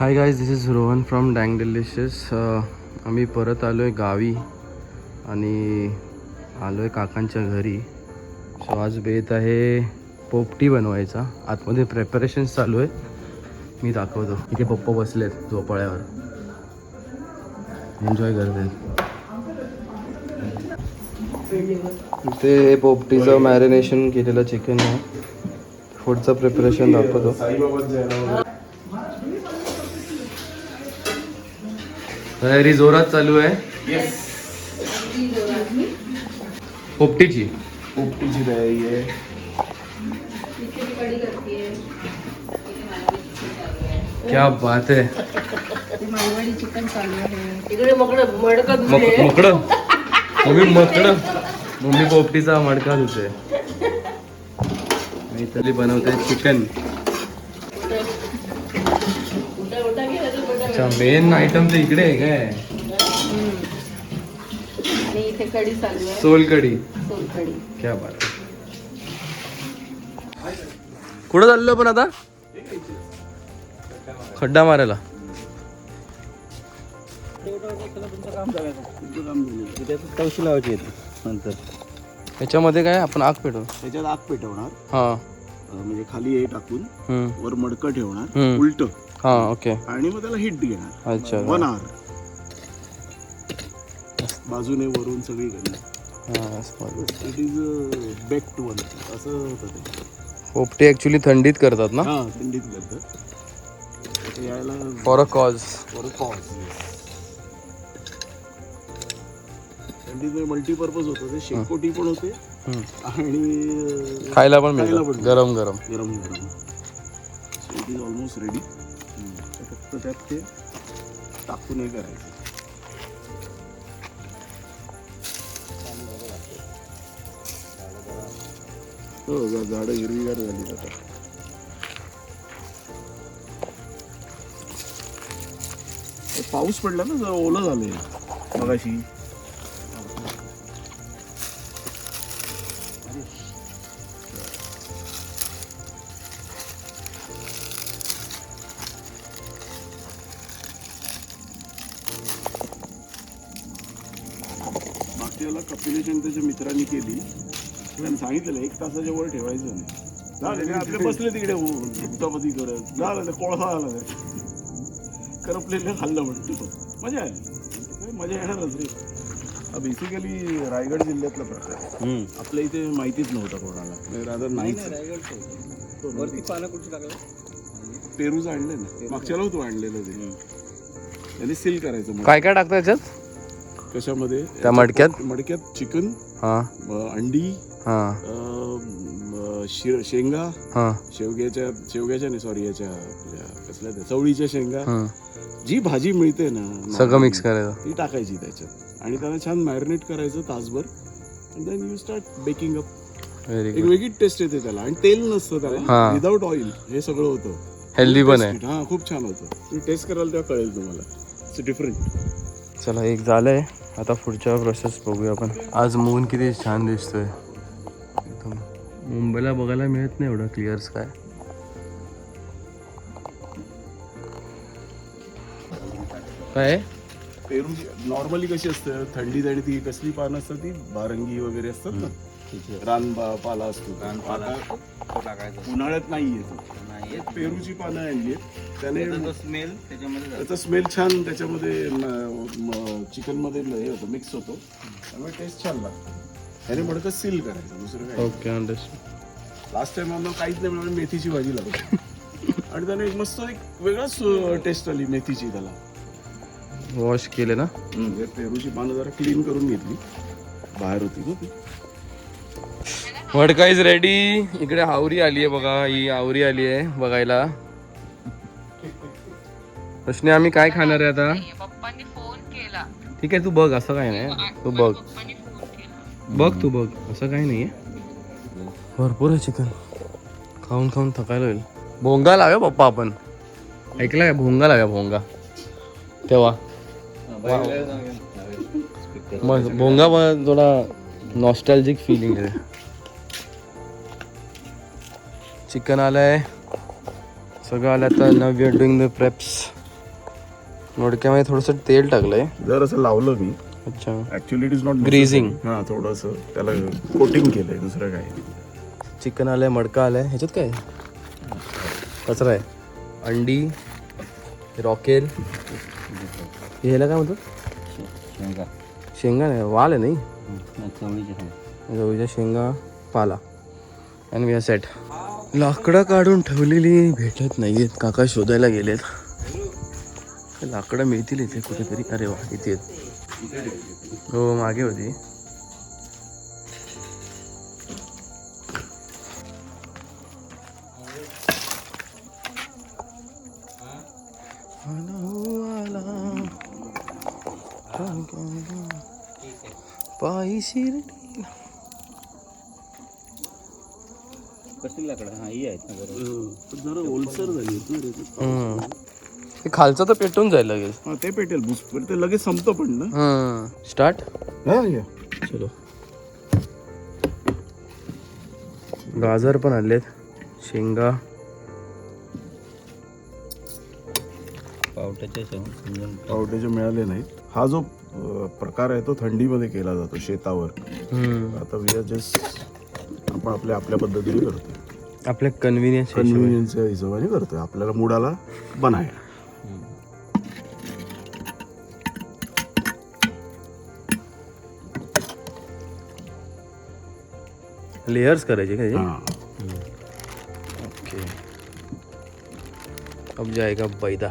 Hi guys this is Rohan from डँग delicious आम्ही परत आलो आहे गावी आणि आलो आहे काकांच्या घरी. सो आज बेत आहे पोपटी बनवायचा. आतमध्ये प्रेपरेशन्स चालू आहे मी दाखवतो. इथे पप्पा बसलेत झोपाळ्यावर. एन्जॉय करते. इथे पोपटीचं मॅरिनेशन केलेलं चिकन आहे. फूडचं प्रिपरेशन दाखवतो. तयारी जोरात चालू आहे. पोपटीची. पोपटीची तयारी आहे. क्या बात आहे. मालवणी चिकन चालू आहे तिकडे मकड मडकत मक मकडं. मम्मी मकडं. मम्मी पोपटीचा मडका धुते. मी तरी बनवते चिकन उठा उठा गेला तर बटा अच्छा मेन आयटम तर इकडे आहे काय? आणि इथे कढी चालू आहे. सोलकडी सोलकढी. क्या बात. कुठं चाललो पण आता? खड्डा मारायला. तवशी लावायची येते नंतर याच्यामध्ये काय? आपण आग पेटवू. त्याच्यात आग पेटवणार. हा. अं, म्हणजे खाली हे टाकून हम्म. वर मडकं ठेवणार. हम्म. उलट. हा ओके आणि मग त्याला हिट घेणार. अच्छा. वन आवर बाजूने वरून सगळी हा, समजलं. इट इज बेक्ड वन असं होतं ते. पोपटी ऍक्च्युली थंडीत करतात ना? हा थंडीत करतात. यायला for a cause for cause थंडीत मल्टीपर्पज होतं ते. शेकोटी पण होते. आणि अं, खायला पण खायला मिळतं. पण गरम गरम. गरम गरम. So it is almost ready फक्त त्यात ते टाकून हे करायचं. हो झाडं हिरवीगार झाली आता. पाऊस पडला ना जरा ओलं झालं मगाशी. कपिलेशन त्याच्या मित्रांनी केली त्यांनी सांगितलेलं एक तासाच्या वर ठेवायचं नाही. झालं ते आपले बसले तिकडे उतापती करत. झालं ते कोळसा आला ते करपलेलं खाल्लं म्हणतो. मजा आली. काय मजा येणारच रे. हा बेसिकली रायगड जिल्ह्यातला प्रकार आहे. आपल्या इथे माहितीच नव्हता कोणाला. रादर नाहीच. वरती पानं कुठची टाकलं पेरूच आणले ना. मागच्या तू आणलेलं ते. त्यांनी सील करायचं मग. काय काय टाकतं याच्यात? कशामध्ये? त्या मडक्यात? मडक्यात चिकन हा. अंडी हा. अं, म, शे- शेंगा हा. शेवग्याच्या शेवग्याच्या नाही सॉरी याच्या आपल्या कसल्या त्या चवळीच्या शेंगा. हा. जी भाजी मिळते ना सगळं मिक्स करायचं. ती टाकायची त्याच्यात. आणि त्याला छान मॅरिनेट करायचं तासभर. Then you start baking up very एक गुड वेगळी टेस्ट येते त्याला. आणि तेल नसतं हा. त्याला विदाऊट ऑइल हे सगळं होतं. हेल्दी पण आहे. हा खूप छान होतं. तुम्ही टेस्ट कराल तेव्हा कळेल तुम्हाला. इट्स डिफरंट चला एक झालं आहे आता पुढच्या प्रोसेस बघूया आपण. आज मून किती छान दिसतोय. एकदम. मुंबईला बघायला मिळत नाही एवढं क्लिअर स्काय काय? पेरू नॉर्मली कशी असते? थंडीत आणि ती कसली पानं असतात ती? बारंगी वगैरे असतात ना? रान बा- पाला असतो. टाकायचं उन्हाळ्यात नाही येत नाही पेरूची पानं आणली त्याने स्मेल त्याच्यामध्ये जातो. त्याचा स्मेल छान त्याच्यामध्ये चिकनमध्ये हे होतं मिक्स होतो. त्यामुळे टेस्ट छान लागतो. त्याने मडकं सील करायचं दुसरं काय ओके अंडरस्टँड लास्ट टाइम आम्हाला काहीच नाही मिळालं मेथीची भाजी लागली. आणि त्याने एक मस्त एक वेगळाच टेस्ट आली मेथीची त्याला. वॉश केले ना? म्हणजे पेरूची पानं जरा क्लीन करून घेतली. बाहेर होती ना ती. मडका इज रेडी इकडे हावरी आली आहे बघा ही आवरी आली आहे बघायला. प्रश्न आम्ही काय खाणार आहे आता? पप्पांनी फोन केला. ठीक आहे तू बघ असं काय नाही. तू बघ. बघ तू बघ. असं काही नाही भरपूर आहे चिकन खाऊन खाऊन थकायला होईल. भोंगा लाव्या पप्पा आपण. ऐकला का? भोंगा लाव्या भोंगा. तेव्हा. मग भोंगा पण थोडा नॉस्टॅल्जिक फिलिंग आहे. चिकन आलंय. सगळं आलं तर now we are doing the preps मडक्यामध्ये थोडंसं तेल टाकलंय. जर असं लावलं मी अच्छा. Actually it is not Greasing. हा थोडस त्याला कोटिंग केलंय दुसरं काय चिकन आलंय मडका आलाय. ह्याच्यात काय? कचरा आहे. अंडी रॉकेल. हे ह्याला काय म्हणतात? शेंगा. शेंगा नाही वाल आहे नाही? चवळीचे शेंगा पाला. आणि मी सेट लाकडं काढून ठेवलेली भेटत नाहीयेत. काका शोधायला गेलेत. लाकडं मिळतील इथे कुठेतरी. अरे वा इथे आहेत. हो मागे होती. पायी शिर्डी कसली लाकडं हा ही आहेत ना बरोबर. जरा ओलसर झाली हम्म. हे खालचं तर पेटून जाईल लगेच. हा ते पेटेल बुस ते लगेच संपतं पण ना. स्टार्ट हा या. चलो. गाजर पण आणलेत. शेंगा. पावट्याच्या समजून मिळाले नाहीत. हा जो अं, प्रकार आहे तो थंडीमध्ये केला जातो शेतावर. आता वी आर जस्ट आपण आपल्या आपल्या पद्धतीने करतो आपल्या कन्व्हिनियन्स कन्व्हिनियन्सच्या हिशोबाने. करतोय. आपल्याला मुडाला बनाया. लेयर्स करायचे का हा? ओके अब जाएगा बैदा.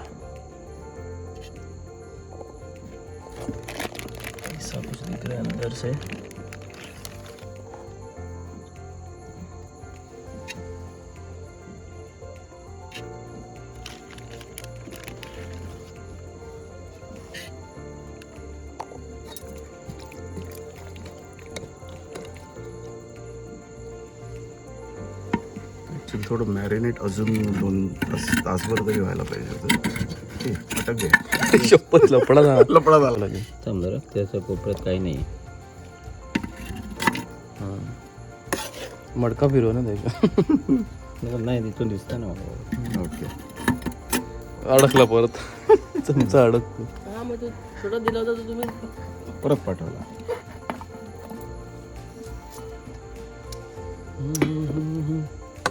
ऐसा कुछ दिख रहा है अंदर से. ऍक्च्युली थोडं मॅरिनेट अजून दोन तास तासभर तरी व्हायला पाहिजे होतं. अटक गे शपथ लपडा झाला. लपडा झाला. लागेल थांब जरा त्याच्या कोपऱ्यात काही नाही. मडका फिरव ना त्याच्या. नाही, नाही तिथून दिसतं ना मला. ओके. अडकला परत. चमचा अडकतो. हा मग तो छोटा दिला होता तो तुम्ही परत पाठवला.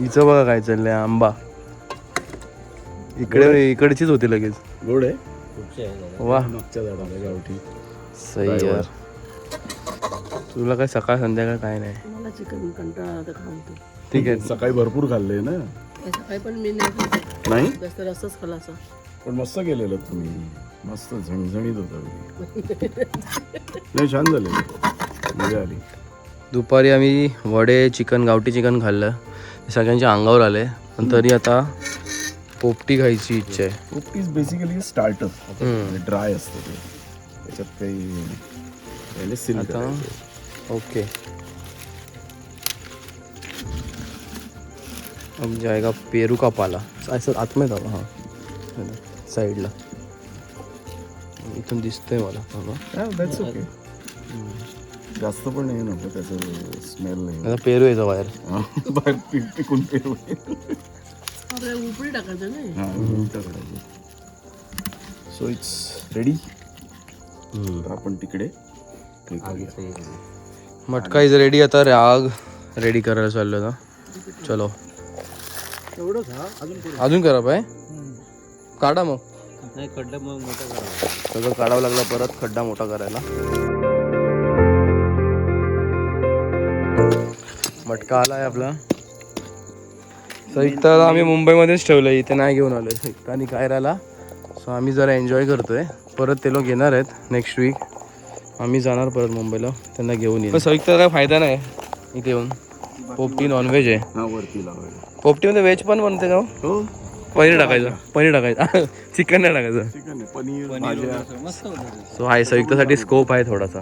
हिचं बघा काय चाललंय आंबा. इकडे इकडचीच होती लगेच. गोड आहे? वा. मागच्या झाडाला गावठी. सही यार. तुला काय सकाळ संध्याकाळ काय नाही? मला चिकन कंटाळा आता खाऊन. ठीक आहे. सकाळी भरपूर खाल्ले ना? सकाळी पण मी नाही जास्त रस्ताच खाला असा पण मस्त केलेलं तुम्ही. मस्त झणझणीत होता नाही छान झाले. मजा आली. दुपारी आम्ही वडे चिकन गावठी चिकन खाल्लं. सगळ्यांच्या अंगावर आले पण तरी आता पोपटी खायची इच्छा आहे. पोपटी is basically starter hmm. Dry असतं ते. त्याच्यात काही पहिले सील आता. ओके. अब जाएगा पेरू का पाला. असं आतमध्ये जाऊ हां साईडला इथून दिसतंय मला. बाबा हा, that's okay. जास्त पण नाही नको त्याचं स्मेल नाही. आता पेरू यायचा बाहेर. हा, बाहेर पि- पिकून पेरू आपल्याला उपरी टाकायचं नाही. हा उलटं करायचं सो इट्स रेडी तर आपण तिकडे हे करूया. हे. मटका इज रेडी आता राग रेडी करायला चाललो आता. चलो. अजून करा पाय काढा मग. नाही खड्डा मग मोठा करा सगळं काढावं लागलं परत खड्डा मोठा करायला. मटका आलाय आपला. संयुक्ताला आम्ही मुंबईमध्येच ठेवलं इथे नाही घेऊन आलोय. संयुक्त आणि कायराला. सो आम्ही जरा एन्जॉय करतोय. परत ते लोक येणार आहेत नेक्स्ट वीक आम्ही जाणार परत मुंबईला. त्यांना घेऊन येईल. पण संयुक्ताला काय फायदा नाही. इथे येऊन. पोपटी नॉनव्हेज आहे. हा पोपटीमध्ये व्हेज पण बनते का हो? हो. पनीर टाकायचं. पनीर टाकायचं. चिकन नाही टाकायचं. चिकन आहे पनीर भाज्या. मस्त होतं ते. सो हाय संयुक्तासाठी स्कोप आहे थोडासा.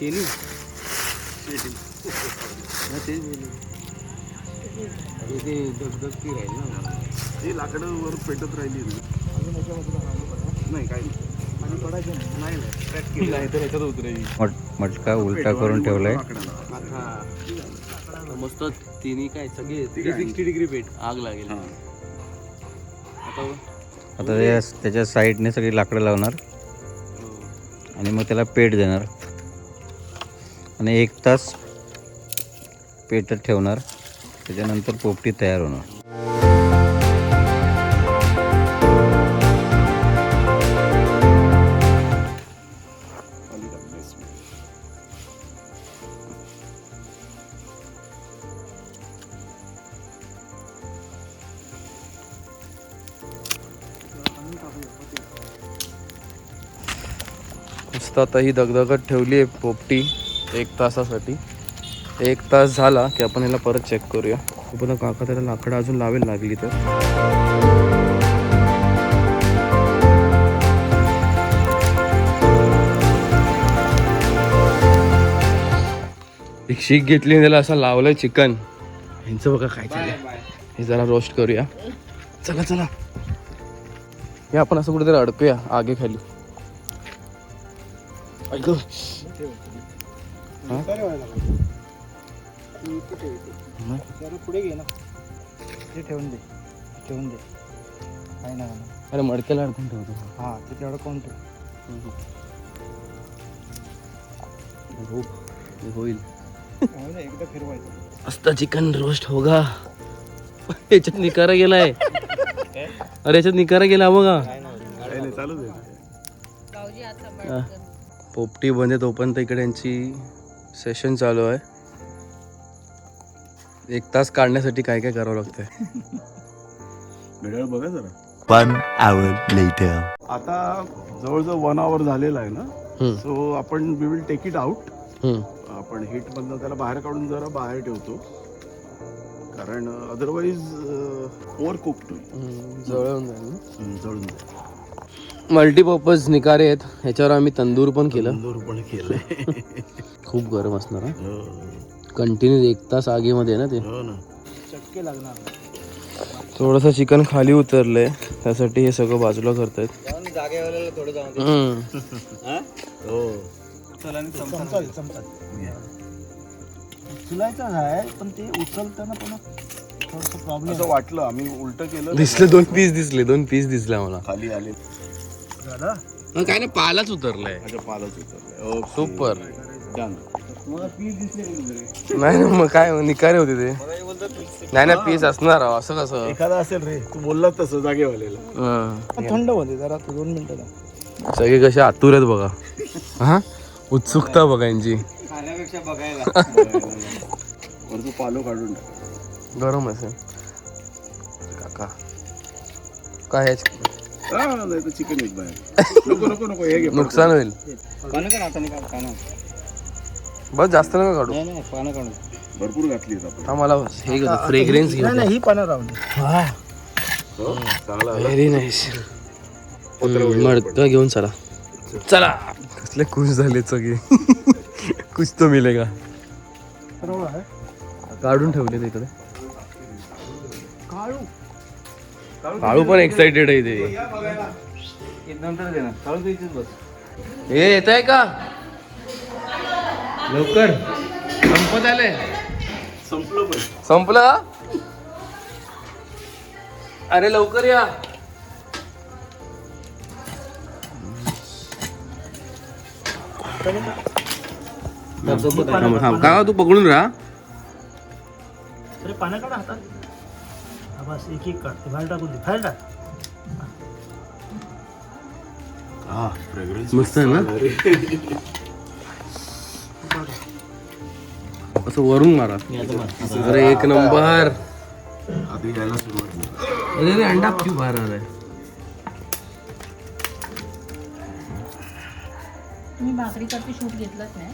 शेनी इथे दगदगती राहील ना. हे लाकडं वर पेटत राहिली ना नाही काही नाही. नाही. नाही तर ह्याच्यात उतरेल. मट- मटका उलटा करून ठेवलाय. मस्त तिन्ही काय सगळे थ्री सिक्स्टी डिग्री पेट. आग लागेल. हा. आता आता त्या- त्याच्या साईडने सगळी लाकडं लावणार. आणि मग त्याला पेट देणार. आणि एक तास पेटत ठेवणार. त्याच्यानंतर पोपटी तयार होणार. मस्त आता ही दगदगत ठेवली आहे पोपटी. एक तासासाठी. एक तास झाला की आपण याला परत चेक करूया. पण काका त्याला लाकडं अजून लावेल लागली तर. एक शीख घेतली त्याला असं लावलंय चिकन. ह्यांचं बघा काय चाललंय. हे जरा रोस्ट करूया. चला चला. हे आपण असं कुठेतरी अडकूया आगे खाली ऐक? पुढे घे ना. ते ठेवून दे. ठेवून दे. काय ना अरे मडक्याला अडकून ठेवतो. हां ते तेवढं कोण ठेव. हो हे होईल. एकदा फिरवायचं. मस्त चिकन रोस्ट होगा. याच्यात निकारा गेलाय. अरे याच्यात निकारा गेला बघा. चालू दे भाऊजी आता हा. पोपटी बंद आहे तोपर्यंत इकडे यांची सेशन चालू आहे. एक तास काढण्यासाठी काय काय करावं लागतंय? बघा जरा. One hour later. आता जवळजवळ वन आवर झालेला आहे ना. सो आपण we will take it out. आपण हिट मधनं त्याला बाहेर काढून जरा बाहेर ठेवतो. कारण अदरवाईज ओव्हर कुक्ड हम्म, जळून जाईल जळून जाईल. मल्टीपर्पज निकारे आहेत. ह्याच्यावर आम्ही तंदूर पण केलं. तंदूर पण केलंय. खूप गरम असणार हा? हो. कंटिन्यू एक तास आगीमध्ये ना ते? हो ना. चटके लागणार. थोडंसं चिकन खाली उतरलंय त्यासाठी हे सगळं बाजूला करतायत. हम्म. हो? उचलायचं आहे पण ते उचलताना पण थोडस प्रॉब्लेम असं वाटलं आम्ही उलट केलं. दिसले दोन पीस दिसले दोन पीस दिसले मला खाली आले. मग काय नाही पालाच उतरलाय. पालच उतरले सुपर नाही तुझे. नाही ना मग काय निकारे होते ते. नाही ना पीस असणार अहो, असं कसं? एखादा असेल रे तू बोललात तसं जागेवालेला हं. थंड होते जरा तू दोन मिनिटं सगळे कसे आतुर आहेत बघा. हा? उत्सुकता बघा यांची. पालो काढून टाक. गरम असेल. काका. काय ह्याच- हा नाही तर चिकन एक बाहेर. नको नको नको हे घे. नुकसान होईल. बस जास्त नका काढू. नाही नाही पानं काढून भरपूर घातली आपण. हा मला हे फ्रेग्रेन्स घेऊ ही पानं राहून हो, चांगला आला. व्हेरी नाईस मडका घेऊन चला. चला. कसले खुश झाले सगळे. कुछ तो मिलेगा काढून ठेवले इकडे. काळू पण एक्साइटेड आहे ते बस. हे येत आहे का? लवकर. संपत आले संपलं पण. संपलं? अरे लवकर या. काका तू पकडून राहा. अरे पानं काढा हातात बस एक एक काढ बाहेर टाकून दे. बाहेर टाक. हा फ्रेग्रन्स मस्त आहे ना? असं वरून मारा. अरे एक नंबर. यायला सुरुवात. अरे अरे अंडा क्यों बाहर आ रहा है तुम्ही भाकरीसाठी शूट घेतलाच नाही.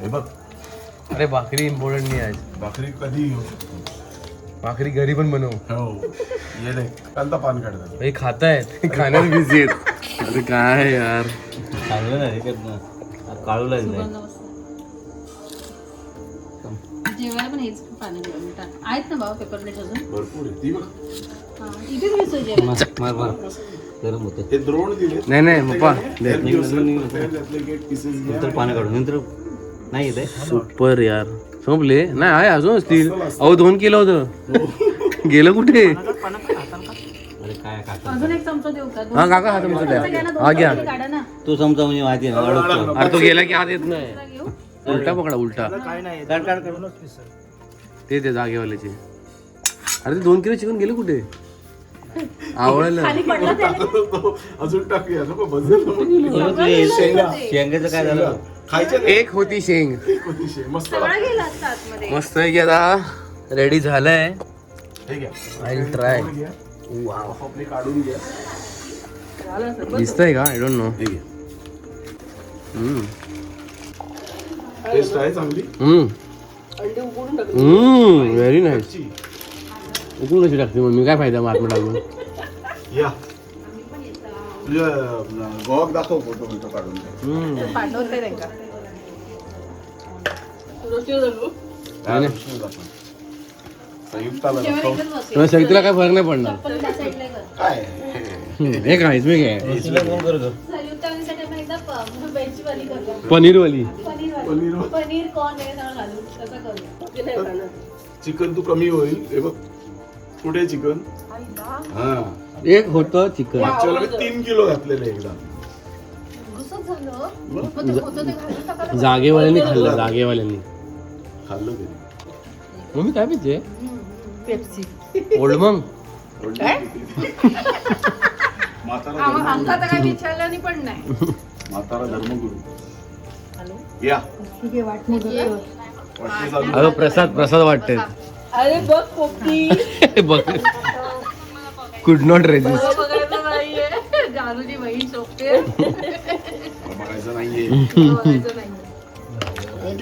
हे बघ. अरे भाकरी इम्पॉर्टंट नाही आहे भाकरी कधी घेऊ शकतो? भाकरी घरी पण बनव. हो. ये दे. पान काढतात. हे खातायत खाण्यात बिझी आहेत. अरे काय यार. चांगलं नाही पण हेच पाणी घेऊन टाक. आहेत ना बाबा पेपर प्लेट अजून? भरपूर आहे ती बघ. हा, इथेच मिसळ जेवायला. मार मार गरम होते. हे द्रोण दिले. नाही नाही पप्पा पीसेस घ्या. नंतर पानं काढून. नंतर नाही येते सुपर यार. संपले. नाही आहे अजून असतील अहो दोन किलो होतं. गेलं कुठे? अरे काय काका? अजून एक चमचा देऊ का? हा काका हा तुमचा द्या. हा घ्या. काढा ना. तू समजा म्हणजे माहिती आहे ना अडकतो. अरे तो गेला की हात येत नाही. उलटा पकडा उलटा. काय नाही काढ, काढ, काढ. ते ते जागेवाल्याचे. अरे ते दोन किलो चिकन गेले कुठे? आवडलं. अजून टाकूया नको बसेल ना मग. शेंगा. शेंगाचं काय झालं? खायच्या एक होती शेंग. होती शेंग. मस्त सगळा गेला असता आतमध्ये. मस्त आहे की आता? रेडी झालंय. हे घ्या. ट्राय घ्या. आपले काढून घ्या. दिसतंय का? आय डोंट नो हे घ्या. टेस्ट आहे चांगली? उकडून टाकले व्हेरी नाईस. उकळून कशी टाकते मम्मी काय फायदा मग टाकून या दाखव फोटो काढून. पाठवते त्यांना. संयुक्ताला संगीतला काय फरक नाही पडणार. काय हे मी काय पनीर वाली. पनीर. पनीर कॉर्न हे सगळं घालून तसं करूया. ते नाही खाणार चिकन तू कमी होईल. हे बघ कुठे चिकन? हा. एक होतं चिकन. मागच्या वेळेला मी तीन किलो घातलेलं एकदा असंच झालं. मग? ते होतं ते घालून टाकायला जागेवाल्यांनी खाल्लं जागेवाल्यांनी. खाल्लं ते. मम्मी काय पिते? पेप्सी. ओल्ड मग. म्हातारा आम- धर्मगुरू आमचा तर काय विचारलं पण नाही. म्हातारा धर्मगुरू. या. अगं प्रसाद प्रसाद वाटते अरे बघ पोपटी. बघ. कुड नॉट रेजिस्ट जानूची बहीण बघायचं नाहीये.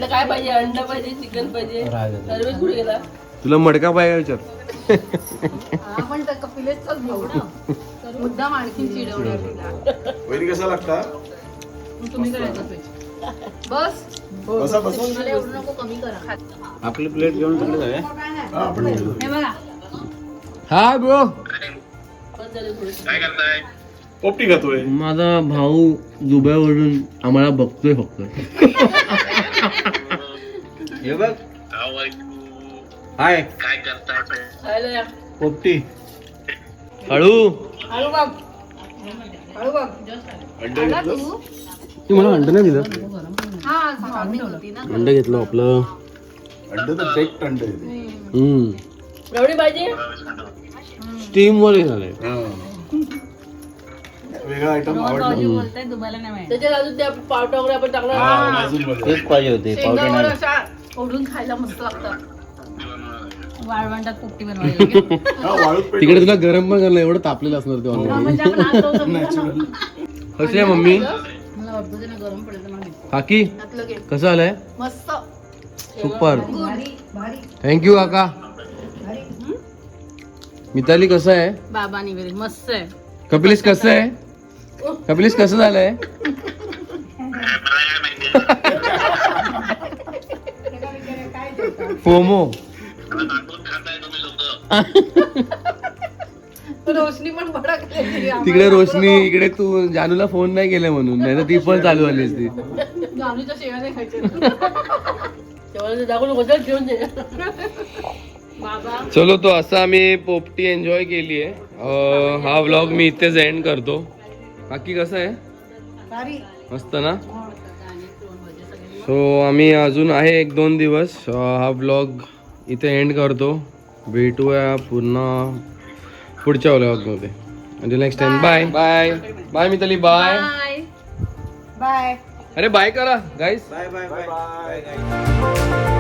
काय पाहिजे? अंड पाहिजे चिकन पाहिजे? सर्वेच कुठे गेला? तुला मडका पाहिजे विचार. आपण तर ना. मुद्दाम आणखी चिडवणार कसा लागता? तुम्ही करायचं. बस. बसा बसून मला एवढं नको कमी करा. आपली प्लेट घेऊन तिकडे जाऊया. हा, आपण घेऊ. हे बघा. हा ब्रो बस झाले थोडे पोपटी खातोय. माझा भाऊ दुबईवरून आम्हाला बघतोय फक्त. हे बघ. हाय. खायला या. पोपटी. हळू. हळू बघ. हळू बघ. अंडे आला घेतलं? तू. तू मला अंड नाही दिलं? हा स्वामी होती ना. अंड घेतलं आपलं. अंड तर बेक्ट अंड. हम्म. एवढी स्टीम वर झालंय. हा. वेगळा आयटम आवडला. बोलताय तुम्हाला नाही माहिती. त्याच्यात अजून त्या पावटा वगैरे आपण टाकणार हा, अजून बघा. तेच पाहिजे होते पावडर शेंगावर नाही. अशा ओढून खायला मस्त लागतं वाळवंटात पोपटी बनवायला हा, वाळूत पेट तिकडे तुला गरम पण करणं एवढं तापलेलं असणार ते ऑलरेडी म्हणजे आपण आज जाऊ शकतो ना. कशी आहे मम्मी गरम काकी कसं आलंय? मस्त. सुपर. गुड थँक्यू काका. मिताली कसं आहे? बाबानी वगैरे मस्त आहे. कपिलेश कसं आहे? कपिलेश कसं झालंय? फोमो. रोशनी पण तिकडे रोशनी इकडे तू जानूला फोन नाही केला म्हणून. नाही तर ती पण चालू आली असती. जानूच्या शेवाने खायचे चलो तो असा आम्ही पोपटी एन्जॉय केली आहे. हा व्लॉग मी इथेच एंड करतो. बाकी कसं आहे? मस्त ना? सो आम्ही अजून आहे एक दोन दिवस. हा ब्लॉग इथे एंड करतो. भेटूया पुन्हा. पुढच्या व्लॉगमध्ये म्हणजे next time bye bye bye Mitali bye bye bye अरे बाय करा गाईस बाय बाय बाय